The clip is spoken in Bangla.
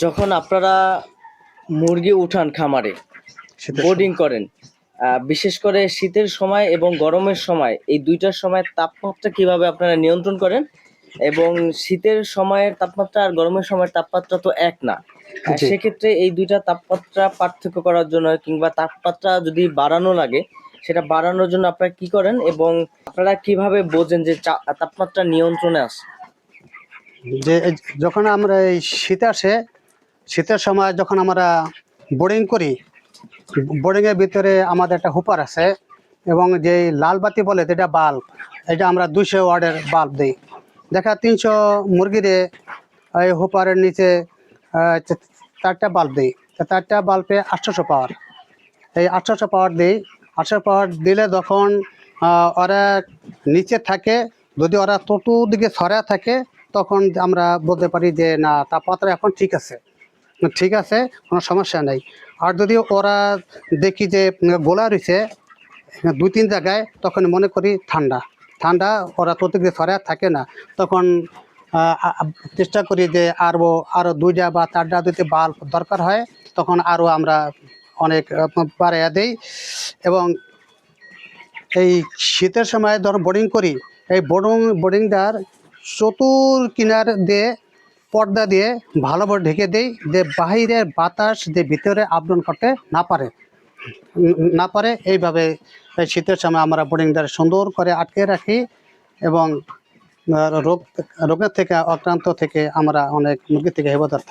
যখন আপনারা মুরগি উঠান খামারে বোর্ডিং করেন বিশেষ করে শীতের সময় এবং গরমের সময় এই দুইটার সময় তাপমাত্রা কীভাবে আপনারা নিয়ন্ত্রণ করেন? এবং শীতের সময়ের তাপমাত্রা আর গরমের সময়ের তাপমাত্রা তো এক না। সেক্ষেত্রে এই দুইটা তাপমাত্রা পার্থক্য করার জন্য কিংবা তাপমাত্রা যদি বাড়ানো লাগে সেটা বাড়ানোর জন্য আপনারা কি করেন এবং আপনারা কীভাবে বোঝেন যে তাপমাত্রা নিয়ন্ত্রণে আছে? যে যখন আমরা এই শীত আসে শীতের সময় যখন আমরা বোর্ডিং করি বোর্ডিংয়ের ভিতরে আমাদের একটা হুপার আছে এবং যে লাল বাতি বলে যেটা বাল্ব এটা আমরা দুইশো ওয়ার্ডের বাল্ব দিই। দেখা তিনশো মুরগিরে এই হুপারের নিচে চারটা বাল্ব দিই। চারটা বাল্বে আটশোশো পাওয়ার এই আটশোশো পাওয়ার দিই। আটশো পাওয়ার দিলে তখন ওরা নিচে থাকে, যদি ওরা চতুর্দিকে ছড়া থাকে, তখন আমরা বলতে পারি যে, না, তাপমাত্রা এখন ঠিক আছে। ঠিক আছে, কোনো সমস্যা নেই। আর যদি ওরা দেখি যে গোলা রয়েছে দুই, তিন জায়গায়, তখন মনে করি ঠান্ডা। ঠান্ডা, ওরা চতুর্দিকে ছড়া থাকে না। তখন চেষ্টা করি যে আরও আরও দুইটা বা চারটা যদি বাল্ব দরকার হয়, তখন আরও আমরা অনেক বাড়াইয়া দিই। এবং এই শীতের সময় ধর বোর্ডিং করি, এই বোর্ডিং বোর্ডিংটার চতুর কিনার দিয়ে পর্দা দিয়ে ভালোভাবে ঢেকে দেই, যে বাহিরের বাতাস যে ভিতরে আবরণ করতে না পারে। না পারে, এইভাবে এই শীতের সময় আমরা বোর্ডিংদার সুন্দর করে আটকে রাখি এবং রোগ, রোগের থেকে আক্রান্ত থেকে আমরা অনেক মুরগি থেকে হেফাজত